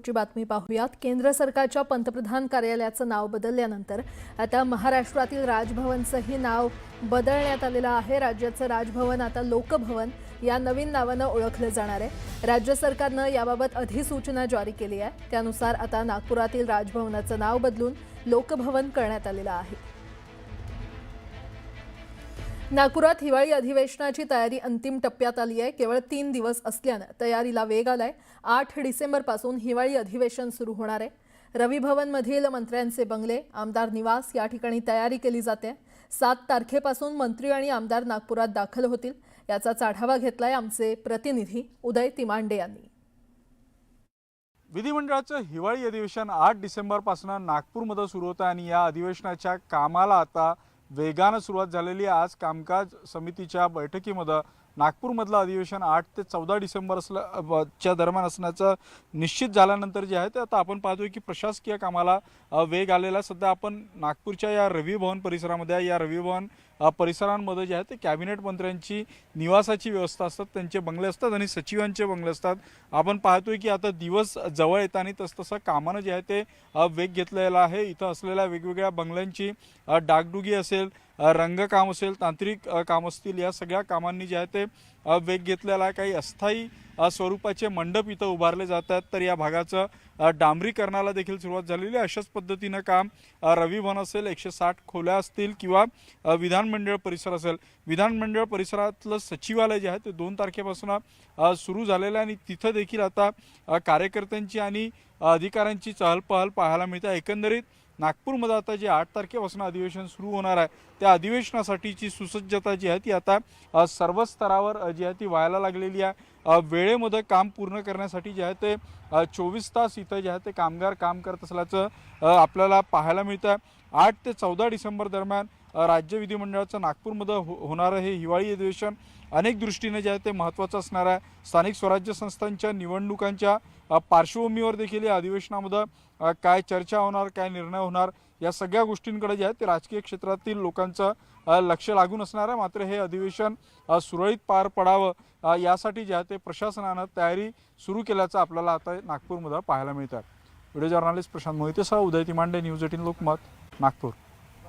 पुढची बातमी पाहूयात. केंद्र सरकारच्या पंतप्रधान कार्यालयाचं नाव बदलल्यानंतर आता महाराष्ट्रातील राजभवनचंही नाव बदलण्यात आलेलं आहे. राज्याचं राजभवन आता लोकभवन या नवीन नावानं ओळखलं जाणार आहे. राज्य सरकारनं याबाबत अधिसूचना जारी केली आहे. त्यानुसार आता नागपुरातील राजभवनाचं नाव बदलून लोकभवन करण्यात आलेलं आहे. नागपुरात हिवाळी अधिवेशनाची तयारी अंतिम टप्प्यात आली आहे. केवळ तीन दिवस असल्यानं तयारीला वेग आलाय. आठ डिसेंबरपासून हिवाळी अधिवेशन सुरू होणार आहे. रवी भवनमधील मंत्र्यांचे बंगले आमदार निवास या ठिकाणी तयारी केली जाते. सात तारखेपासून मंत्री आणि आमदार नागपुरात दाखल होतील. याचाच आढावा घेतलाय आमचे प्रतिनिधी उदय तिमांडे यांनी. विधिमंडळाचं हिवाळी अधिवेशन आठ डिसेंबरपासून नागपूरमध्ये सुरू होतं आणि या अधिवेशनाच्या कामाला आता वेगानं सुरुवात झालेली आज कामकाज समितीच्या बैठकीमध्ये नागपूरमधलं अधिवेशन आठ ते चौदा डिसेंबर असलं च्या दरम्यान असण्याचं निश्चित झाल्यानंतर जे आहे ते आता आपण पाहतोय की प्रशासकीय कामाला वेग आलेला सध्या आपण नागपूरच्या या रवी भवन परिसरामध्ये आहे. या रवी भवन परिसरांमध्ये जे आहे ते कॅबिनेट मंत्र्यांची निवासाची व्यवस्था असतात त्यांचे बंगले असतात आणि सचिवांचे बंगले असतात. आपण पाहतोय की आता दिवस जवळ येत आणि तसतसं कामानं जे आहे ते वेग घेतलेला आहे. इथं असलेल्या वेगवेगळ्या बंगल्यांची डागडुगी असेल रंगकाम असेल तांत्रिक काम असतील या सगळ्या कामांनी जे आहे ते वेग घेतलेला आहे. काही अस्थायी स्वरूपाचे मंडप इथं उभारले जात आहेत तर या भागाचं डांबरीकरणाला देखील सुरुवात झालेली आहे. अशाच पद्धतीनं काम अ, असेल एकशे साठ खोल्या असतील किंवा विधानमंडळ परिसर असेल. विधानमंडळ परिसरातलं सचिवालय जे आहे ते दोन तारखेपासून सुरू झालेलं आहे आणि तिथं देखील आता कार्यकर्त्यांची आणि अधिकाऱ्यांची चहलपहल पाहायला मिळते. एकंदरीत नागपूरमध्ये आता जे आठ तारखेपासून अधिवेशन सुरू होणार आहे त्या अधिवेशनासाठीची सुसज्जता जी आहे ती आता सर्व स्तरावर जी आहे ती व्हायला लागलेली आहे. वेळेमध्ये काम पूर्ण करण्यासाठी जे आहे ते चोवीस तास इथं जे आहे ते कामगार काम करत असल्याचं आपल्याला पाहायला मिळतं आहे आठ ते चौदा डिसेंबर दरम्यान राज्य विधिमंडळाचं नागपूरमध्ये हो होणारं हे हिवाळी अधिवेशन. अनेक दृष्टीने जे आहे ते महत्त्वाचं असणार आहे. स्थानिक स्वराज्य संस्थांच्या निवडणुकांच्या पार्श्वभूमीवर देखील या अधिवेशनामध्ये काय चर्चा होणार काय निर्णय होणार या सगळ्या गोष्टींकडे जे आहे ते राजकीय क्षेत्रातील लोकांचं लक्ष लागून असणार आहे. मात्र हे अधिवेशन सुरळीत पार पडावं यासाठी जे आहे ते प्रशासनानं तयारी सुरू केल्याचं आपल्याला आता नागपूरमध्ये पाहायला मिळतं व्हिडिओ जर्नालिस्ट प्रशांत मोहितेसह उदय तिमांडे न्यूज एटीन लोकमत नागपूर.